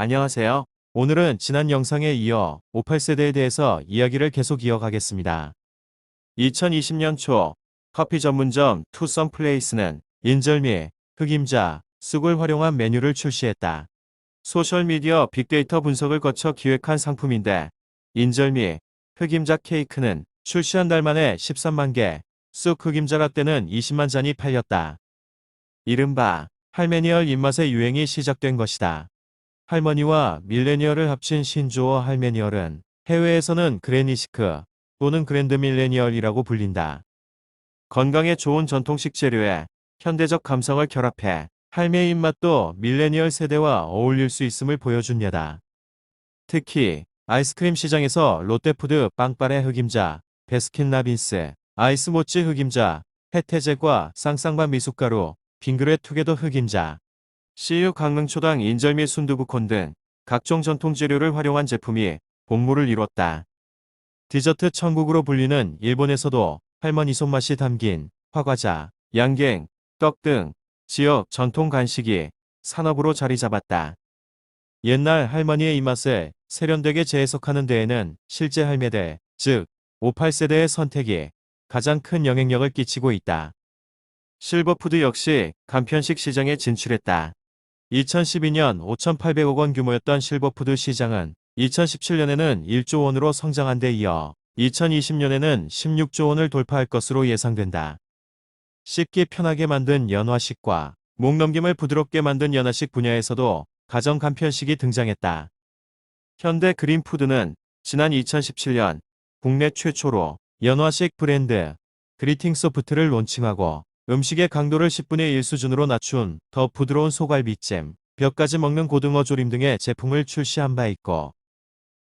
안녕하세요. 오늘은 지난 영상에 이어 58세대에 대해서 이야기를 계속 이어가겠습니다. 2020년 초 커피 전문점 투썸 플레이스는 인절미, 흑임자, 쑥을 활용한 메뉴를 출시했다. 소셜미디어 빅데이터 분석을 거쳐 기획한 상품인데 인절미, 흑임자 케이크는 출시한 달 만에 13만 개, 쑥 흑임자 라떼는 20만 잔이 팔렸다. 이른바 할메니얼 입맛의 유행이 시작된 것이다. 할머니와 밀레니얼을 합친 신조어 할메니얼은 해외에서는 그레니시크 또는 그랜드 밀레니얼이라고 불린다. 건강에 좋은 전통식 재료에 현대적 감성을 결합해 할매 입맛도 밀레니얼 세대와 어울릴 수 있음을 보여준 예다. 특히 아이스크림 시장에서 롯데푸드 빵빠레 흑임자, 베스킨라빈스, 아이스모찌 흑임자, 해태제과 쌍쌍반 미숫가루, 빙그레 투게더 흑임자, CU 강릉초당 인절미 순두부콘 등 각종 전통 재료를 활용한 제품이 본물을 이뤘다. 디저트 천국으로 불리는 일본에서도 할머니 손맛이 담긴 화과자, 양갱, 떡 등 지역 전통 간식이 산업으로 자리 잡았다. 옛날 할머니의 입맛을 세련되게 재해석하는 데에는 실제 할매대, 즉 58세대의 선택이 가장 큰 영향력을 끼치고 있다. 실버푸드 역시 간편식 시장에 진출했다. 2012년 5,800억 원 규모였던 실버푸드 시장은 2017년에는 1조 원으로 성장한 데 이어 2020년에는 16조 원을 돌파할 것으로 예상된다. 씹기 편하게 만든 연화식과 목 넘김을 부드럽게 만든 연화식 분야에서도 가정 간편식이 등장했다. 현대 그린푸드는 지난 2017년 국내 최초로 연화식 브랜드 그리팅 소프트를 론칭하고 음식의 강도를 10분의 1 수준으로 낮춘 더 부드러운 소갈비잼, 뼈까지 먹는 고등어 조림 등의 제품을 출시한 바 있고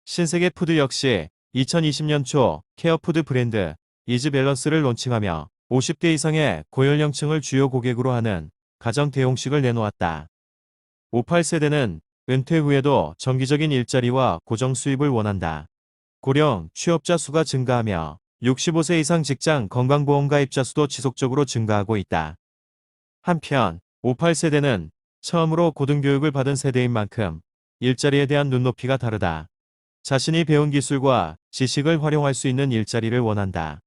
신세계 푸드 역시 2020년 초 케어푸드 브랜드 이즈밸런스를 론칭하며 50대 이상의 고연령층을 주요 고객으로 하는 가정 대용식을 내놓았다. 58세대는 은퇴 후에도 정기적인 일자리와 고정 수입을 원한다. 고령 취업자 수가 증가하며 65세 이상 직장 건강보험 가입자 수도 지속적으로 증가하고 있다. 한편 58세대는 처음으로 고등교육을 받은 세대인 만큼 일자리에 대한 눈높이가 다르다. 자신이 배운 기술과 지식을 활용할 수 있는 일자리를 원한다.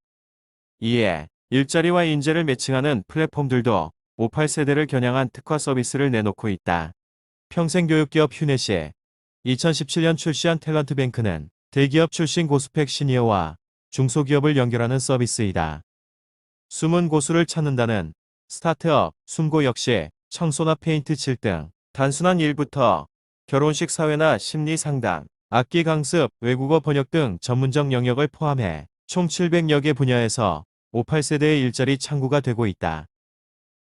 이에 일자리와 인재를 매칭하는 플랫폼들도 58세대를 겨냥한 특화 서비스를 내놓고 있다. 평생교육기업 휴넷이 2017년 출시한 탤런트뱅크는 대기업 출신 고스펙 시니어와 중소기업을 연결하는 서비스이다. 숨은 고수를 찾는다는 스타트업 숨고 역시 청소나 페인트 칠 등 단순한 일부터 결혼식 사회나 심리 상담, 악기 강습, 외국어 번역 등 전문적 영역을 포함해 총 700여 개 분야에서 58세대의 일자리 창구가 되고 있다.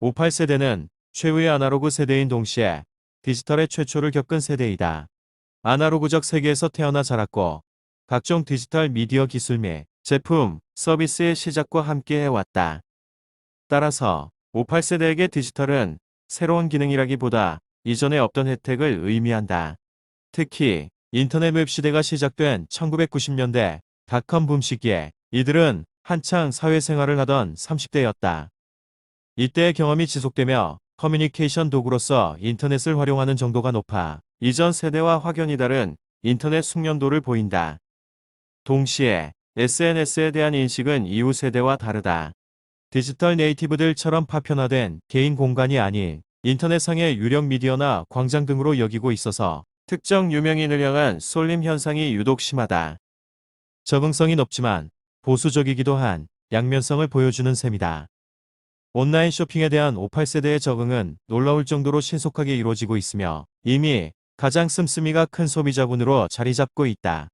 58세대는 최후의 아날로그 세대인 동시에 디지털의 최초를 겪은 세대이다. 아날로그적 세계에서 태어나 자랐고 각종 디지털 미디어 기술 및 제품, 서비스의 시작과 함께 해왔다. 따라서 58세대에게 디지털은 새로운 기능이라기보다 이전에 없던 혜택을 의미한다. 특히 인터넷 웹 시대가 시작된 1990년대 닷컴 붐 시기에 이들은 한창 사회생활을 하던 30대였다. 이때의 경험이 지속되며 커뮤니케이션 도구로서 인터넷을 활용하는 정도가 높아 이전 세대와 확연히 다른 인터넷 숙련도를 보인다. 동시에 SNS에 대한 인식은 이후 세대와 다르다. 디지털 네이티브들처럼 파편화된 개인 공간이 아닌 인터넷상의 유력 미디어나 광장 등으로 여기고 있어서 특정 유명인을 향한 쏠림 현상이 유독 심하다. 적응성이 높지만 보수적이기도 한 양면성을 보여주는 셈이다. 온라인 쇼핑에 대한 58세대의 적응은 놀라울 정도로 신속하게 이루어지고 있으며 이미 가장 씀씀이가 큰 소비자군으로 자리 잡고 있다.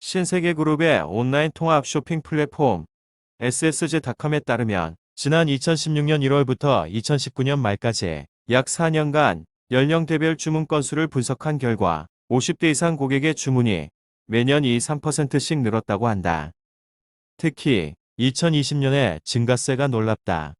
신세계 그룹의 온라인 통합 쇼핑 플랫폼 SSG닷컴에 따르면 지난 2016년 1월부터 2019년 말까지 약 4년간 연령대별 주문 건수를 분석한 결과 50대 이상 고객의 주문이 매년 2-3%씩 늘었다고 한다. 특히 2020년에 증가세가 놀랍다.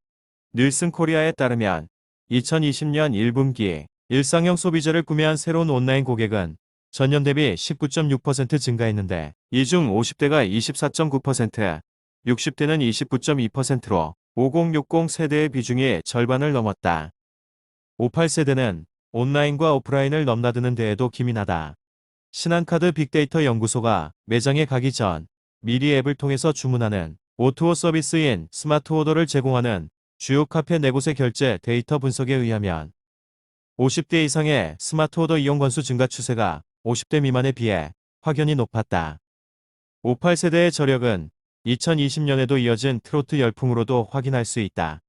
닐슨 코리아에 따르면 2020년 1분기 일상형 소비자를 구매한 새로운 온라인 고객은 전년 대비 19.6% 증가했는데 이 중 50대가 24.9%, 60대는 29.2%로 5060 세대의 비중이 절반을 넘었다. 58세대는 온라인과 오프라인을 넘나드는 데에도 기민하다. 신한카드 빅데이터 연구소가 매장에 가기 전 미리 앱을 통해서 주문하는 오토 서비스인 스마트 오더를 제공하는 주요 카페 네 곳의 결제 데이터 분석에 의하면 50대 이상의 스마트 오더 이용 건수 증가 추세가 50대 미만에 비해 확연히 높았다. 58세대의 저력은 2020년에도 이어진 트로트 열풍으로도 확인할 수 있다.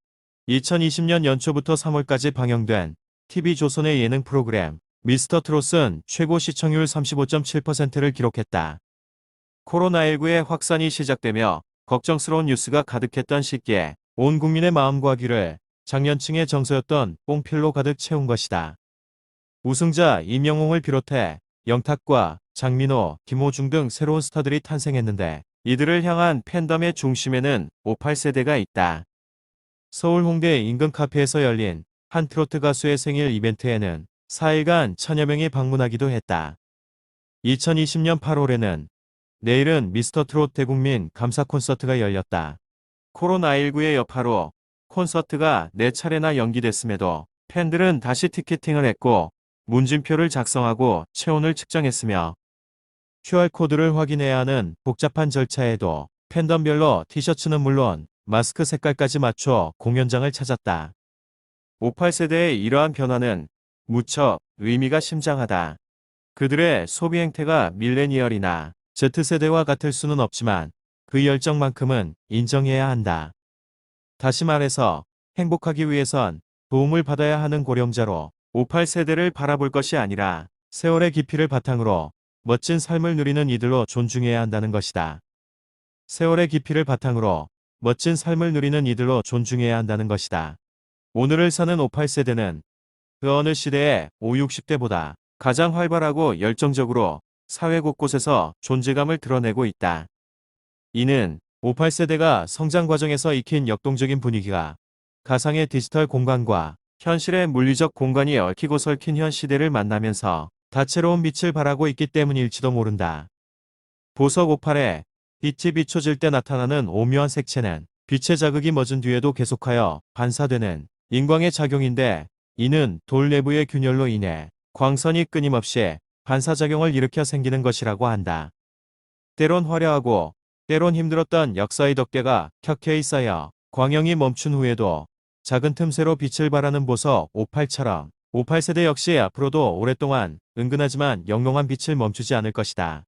2020년 연초부터 3월까지 방영된 TV조선의 예능 프로그램 미스터 트롯은 최고 시청률 35.7%를 기록했다. 코로나19의 확산이 시작되며 걱정스러운 뉴스가 가득했던 시기에 온 국민의 마음과 귀를 장년층의 정서였던 뽕필로 가득 채운 것이다. 우승자 임영웅을 비롯해 영탁과 장민호, 김호중 등 새로운 스타들이 탄생했는데 이들을 향한 팬덤의 중심에는 58세대가 있다. 서울 홍대 인근 카페에서 열린 한 트로트 가수의 생일 이벤트에는 4일간 천여 명이 방문하기도 했다. 2020년 8월에는 내일은 미스터 트롯 대국민 감사 콘서트가 열렸다. 코로나19의 여파로 콘서트가 4차례나 연기됐음에도 팬들은 다시 티켓팅을 했고 문진표를 작성하고 체온을 측정했으며 QR코드를 확인해야 하는 복잡한 절차에도 팬덤별로 티셔츠는 물론 마스크 색깔까지 맞춰 공연장을 찾았다. 58세대의 이러한 변화는 무척 의미가 심장하다. 그들의 소비 행태가 밀레니얼이나 Z세대와 같을 수는 없지만 그 열정만큼은 인정해야 한다. 다시 말해서 행복하기 위해선 도움을 받아야 하는 고령자로 58세대를 바라볼 것이 아니라 세월의 깊이를 바탕으로 멋진 삶을 누리는 이들로 존중해야 한다는 것이다. 세월의 깊이를 바탕으로 멋진 삶을 누리는 이들로 존중해야 한다는 것이다. 오늘을 사는 58세대는 그 어느 시대의 5, 60대보다 가장 활발하고 열정적으로 사회 곳곳에서 존재감을 드러내고 있다. 이는 58세대가 성장 과정에서 익힌 역동적인 분위기가 가상의 디지털 공간과 현실의 물리적 공간이 얽히고 설킨 현 시대를 만나면서 다채로운 빛을 발하고 있기 때문일지도 모른다. 보석 58에 빛이 비춰질 때 나타나는 오묘한 색채는 빛의 자극이 멎은 뒤에도 계속하여 반사되는 인광의 작용인데 이는 돌 내부의 균열로 인해 광선이 끊임없이 반사작용을 일으켜 생기는 것이라고 한다. 때론 화려하고 때론 힘들었던 역사의 덮개가 켜켜이 쌓여 광영이 멈춘 후에도 작은 틈새로 빛을 발하는 보석 58처럼 58세대 역시 앞으로도 오랫동안 은근하지만 영롱한 빛을 멈추지 않을 것이다.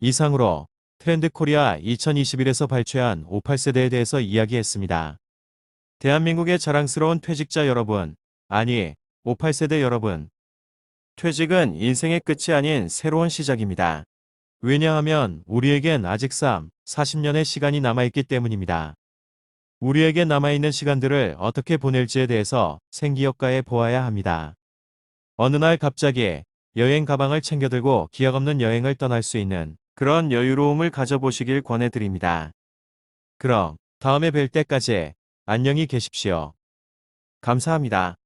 이상으로 트렌드 코리아 2021에서 발췌한 58세대에 대해서 이야기했습니다. 대한민국의 자랑스러운 퇴직자 여러분, 아니, 58세대 여러분. 퇴직은 인생의 끝이 아닌 새로운 시작입니다. 왜냐하면 우리에겐 아직 3, 40년의 시간이 남아있기 때문입니다. 우리에게 남아있는 시간들을 어떻게 보낼지에 대해서 생기역가에 보아야 합니다. 어느 날 갑자기 여행 가방을 챙겨들고 기억 없는 여행을 떠날 수 있는 그런 여유로움을 가져보시길 권해드립니다. 그럼 다음에 뵐 때까지 안녕히 계십시오. 감사합니다.